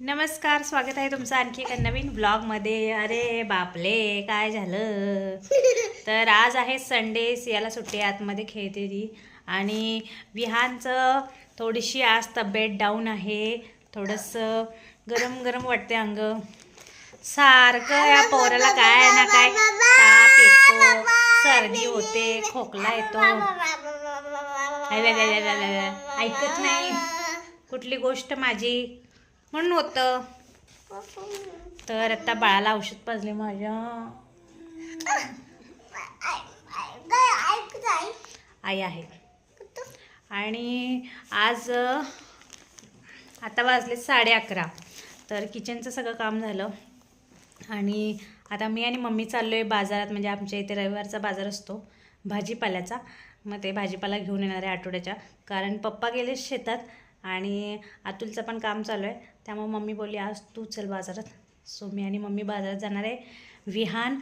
नमस्कार स्वागत आहे तुमचं आणखी एका नवीन ब्लॉगमध्ये अरे बापले काय झालं? तर आज आहे संडे सियाला सुट्टी आतमध्ये खेळते ती आणि विहानचं थोडीशी आज तब्येत डाऊन आहे. थोडंसं गरम गरम वाटते अंग. सारखं या पोराला काय ना काय ताप येतो सर्दी होते खोकला येतो. ऐकत नाही. कुठली गोष्ट माझी? म्हणून होतं. तर आता बाळाला औषध पाजले माझ्या. आई आहे. आणि आज आता वाजले साडे अकरा. तर किचनचं सगळं काम झालं. आणि आता मी आणि मम्मी चाललो आहे बाजारात म्हणजे आमच्या इथे रविवारचा बाजार असतो भाजीपाल्याचा. मग ते भाजीपाला घेऊन येणार आहे आठवड्याच्या. कारण पप्पा गेले शेतात आणि अतुलचं पण काम चालू आहे. त्यामुळे मम्मी बोलली आज तू चल बाजारात. सो मी आणि मम्मी बाजारात जाणार आहे. विहान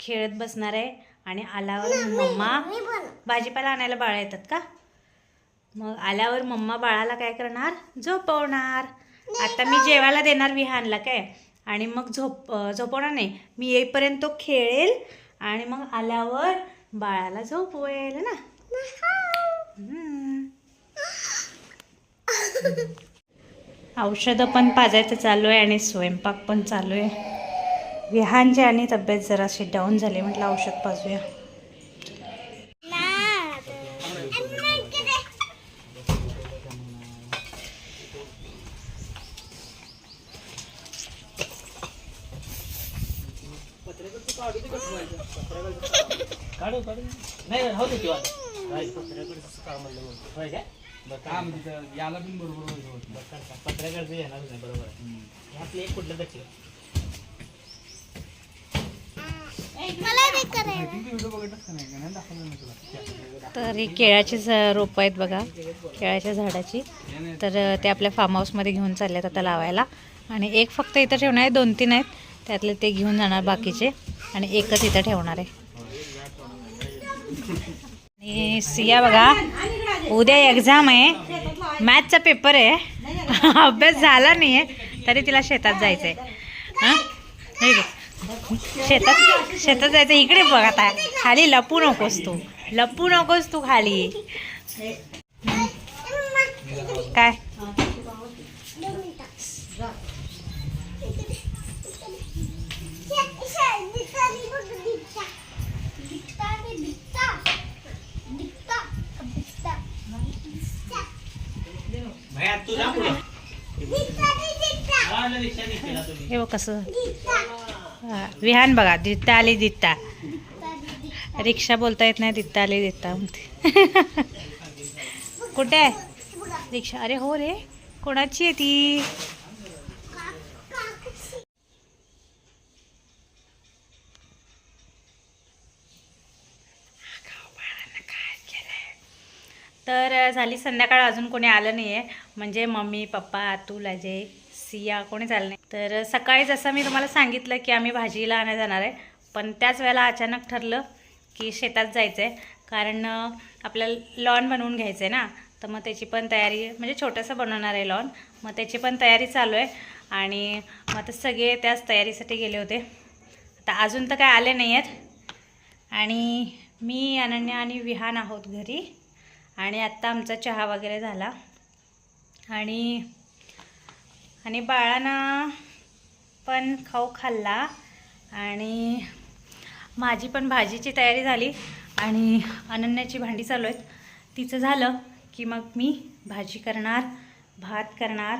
खेळत बसणार आहे आणि आल्यावर मम्मा भाजीपाला आणायला बाळा येतात का? मग आल्यावर मम्मा बाळाला काय करणार? झोपवणार. आता मी जेवायला देणार विहानला काय? आणि मग झोप झोपवणार नाही. मी येईपर्यंत तो खेळेल आणि मग आल्यावर बाळाला झोपवेल ना. औषधं पण पाजायचं चालू आहे आणि स्वयंपाक पण चालू आहे. विहानची आणि तब्येत जराशी डाऊन झाली म्हटलं औषध पाजूया. काढू काढू नाही हा म्हणजे याला पण बरोबर होत नाही. येणार नाही बरोबर. आहे. ह्यातलं एक कुठलं दक्षिण किती व्हिडिओ बघितलास का नाही का? नाही दाखवलं ना तुला. तर ही केळाची झ- रोपं आहेत बघा. केळाच्या झाडाची. तर अ, ते आपल्या फार्म हाऊसमध्ये घेऊन चाललेत आता लावायला. आणि एक फक्त इथं ठेवणार आहे दोन तीन आहेत. त्यातले ते घेऊन जाणार बाकीचे. आणि एकच इथं ठेवणार आहे. आणि सिया बघा. उद्या एक्झाम आहे. मॅथचा पेपर आहे. अभ्यास झाला नाही आहे तरी तिला शेतात जायचं आहे हां शेतात शेतात जायचं इकडे बघ आता. खाली लपू नकोस तू. लपू नकोस तू खाली. काय? हे कसं. विहान बघा दित्ता आली दित्ता. रिक्षा बोलता येत नाही दित्ता आली दित्ता म्हणते. कुठे आहे? रिक्षा अरे हो रे कोणाची आहे ती? तर झाली संध्याकाळ अजून कोणी आलं नाही आहे म्हणजे मम्मी पप्पा अतुल अजय सिया कोणीच आलं नाही तर सकाळी जसं मी तुम्हाला सांगितलं की आम्ही भाजीला आणायला जाणार आहे पण त्याच वेळेला अचानक ठरलं की शेतात जायचं आहे कारण आपल्याला लॉन बनवून घ्यायचं आहे ना तर मग त्याची पण तयारी म्हणजे छोटंसं बनवणार आहे लॉन मग त्याची पण तयारी चालू आहे आणि मग आता सगळे त्याच तयारीसाठी गेले होते. आता अजून तर काय आले नाही आहेत. आणि मी अनन्या आणि विहान आहोत घरी आणि आत्ता आमचा चहा वगैरे झाला. आणि आणि बाळांना पण खाऊ खाल्ला आणि माझी पण भाजीची तयारी झाली आणि अनन्याची भांडी चालू आहेत. तिचं झालं की मग मी भाजी करणार भात करणार.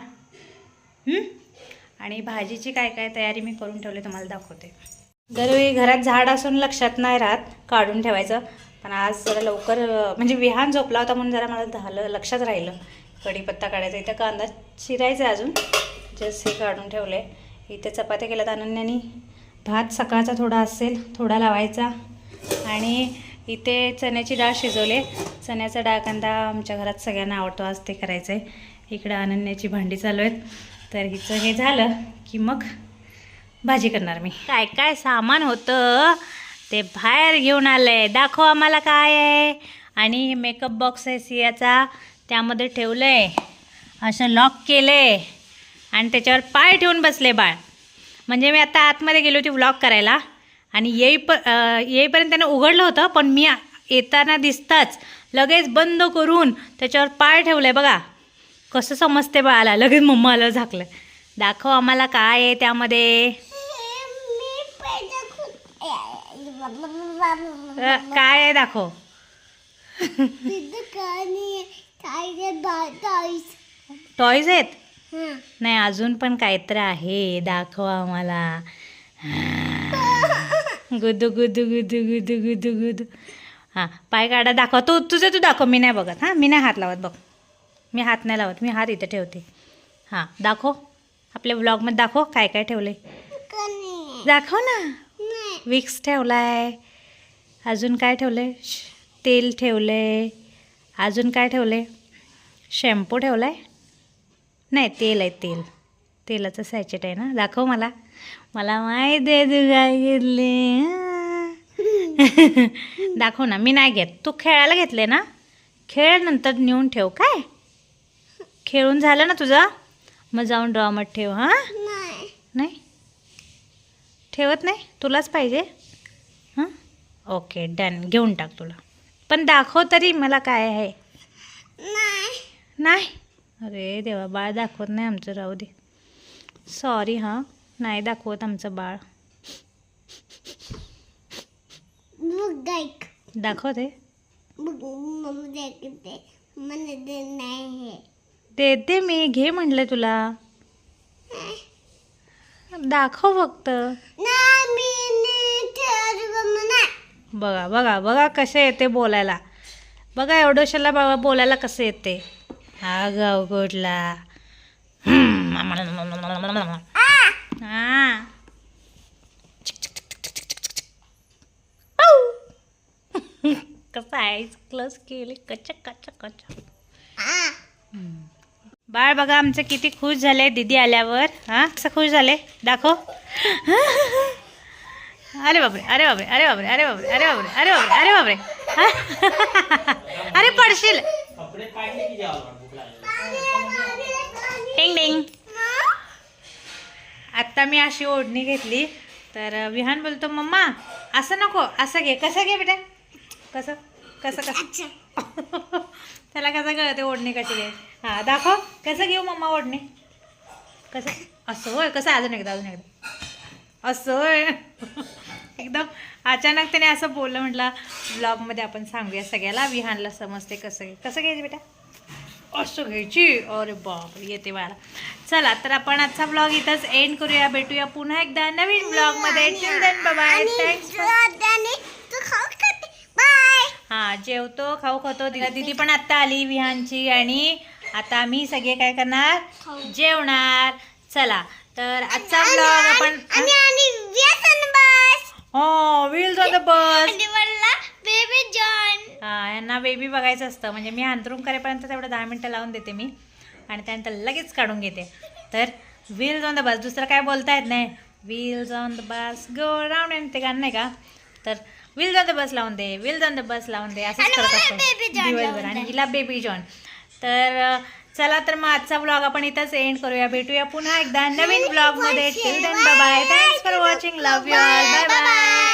आणि भाजीची काय काय तयारी मी करून ठेवली तुम्हाला दाखवते. दरवेळी घरात झाड असून लक्षात नाही राहत काढून ठेवायचं. पण आज जरा लवकर म्हणजे विहान झोपला होता म्हणून जरा मला झालं लक्षात राहिलं. कढीपत्ता काढायचा इथं कांदा चिरायचा आहे अजून. जस्ट हे काढून ठेवलं आहे इथे चपात्या केल्यात अनन्यानी. भात सकाळचा थोडा असेल थोडा लावायचा. आणि इथे चण्याची डाळ शिजवले. चण्याचा डाळ कांदा आमच्या घरात सगळ्यांना आवडतो आज ते करायचं आहे इकडं अनन्याची भांडी चालू आहेत. तर हिचं हे झालं की मग भाजी करणार मी. काय काय सामान होतं? ते बाहेर घेऊन आलंय दाखव आम्हाला काय आहे. आणि मेकअप बॉक्स आहे सियाचा. त्यामध्ये ठेवलं. आहे असं लॉक केलं. आहे आणि त्याच्यावर पाय ठेवून बसले बाळ. म्हणजे मी आता आतमध्ये गेली होती व्लॉग करायला. आणि येईप प येईपर्यंत त्यानं उघडलं होतं पण मी येताना दिसताच लगेच बंद करून त्याच्यावर पाय ठेवलं. आहे बघा कसं समजते बाळाला. लगेच मम्मा आलं झाकलं. दाखव आम्हाला काय आहे त्यामध्ये. अ, काय आहे दाखव. टॉईज आहेत? नाही अजून पण काहीतरी आहे. दाखव आम्हाला. गुदू गुदू गुदू गुदू गुदू गुदू. हां पाय काढा दाखव. तू तुझं तू दाखव. मी नाही बघत. हां मी नाही हात लावत बघ. मी हात नाही लावत. मी हात इथं ठेवते. हां दाखव. आपल्या व्लॉगमध्ये दाखव काय काय ठेवले दाखव ना. विक्स ठेवलाय. अजून काय ठेवले तेल ठेवले अजून काय ठेवले शॅम्पू ठेवलाय? नाही तेल आहे तेल. तेलाचं सॅचेट आहे ना? दाखव मला. मला माहीत आहे तू काय घेतले दाखव ना मी नाही घेत. तू खेळायला घेतले ना? खेळ नंतर नेऊन ठेव काय? खेळून झालं ना तुझं? मग जाऊन ड्रॉमत ठेव हां? नाही? ठेवत नाही? तुलाच पाहिजे. हां? ओके डन घेऊन टाक तुला. पण दाखव तरी मला काय आहे. नाही. अरे देवा बाळ दाखवत नाही आमचं राहू दे. सॉरी हां. नाही दाखवत आमचं बाळ. दाखवते देते मी घे म्हटलं तुला. दाखव फक्त. बघा बघा बघा कसे येते बोलायला. बघा एवढ्याशाला बाबा बोलायला कसं येते. हा गाव कुठला हा. कसं आहे? क्लस केले. कच्चा कच्चा कच्चा बाळ बघा आमचं किती खुश झाले दीदी आल्यावर. हां? कसं खुश झाले? दाखव. अरे बापरे अरे बापरे अरे बापरे अरे बापरे अरे बापरे अरे बापरे अरे बापरे. अरे पडशील. टिंग टिंग आत्ता मी अशी ओढणी घेतली. तर विहान बोलतो मम्मा असं नको असं घे. कसं घे बेटा? कसं? कसं कसं? त्याला कसं कळते ओढणी कशी घे हां दाखव. कसं घेऊ मम्मा ओढणी? कसं? असं होय कसं? अजून एकदा अजून एकदा. असं होय. एकदम अचानक त्याने असं बोललं म्हटलं ब्लॉगमध्ये आपण सांगूया सगळ्याला विहानला समजते कसं घे कसं घ्यायचं बेटा? असं घ्यायची. अरे बाप येते मला चला तर आपण आजचा ब्लॉग इथंच एंड करूया. भेटूया पुन्हा एकदा नवीन ब्लॉगमध्ये. टिल देन बाय थँक्स हा जेवतो खाऊ खातो. तिला दिदी पण आत्ता आली विहानची आणि आता आम्ही सगळे काय करणार? जेवणार. चला तर आजचा ब्लॉग आपण हो? Wheels on the bus. Baby John हा यांना बेबी बघायचं असतं. म्हणजे मी अंतरून करेपर्यंत तेवढं दहा मिनटं लावून देते मी. आणि त्यानंतर लगेच काढून घेते. तर व्हील्स ऑन द बस. दुसरं काय बोलता येत नाही. Wheels on the bus. Go round ते गाणं नाही का? तर ऑन द बस लावून दे ऑन द बस लावून दे असंच करत असतो दिवसभर. आणि. हिला बेबी जॉन तर चला तर मग आजचा ब्लॉग आपण इथंच एंड करूया. भेटूया पुन्हा एकदा नवीन ब्लॉगमध्ये till then bye thanks for watching love you all bye bye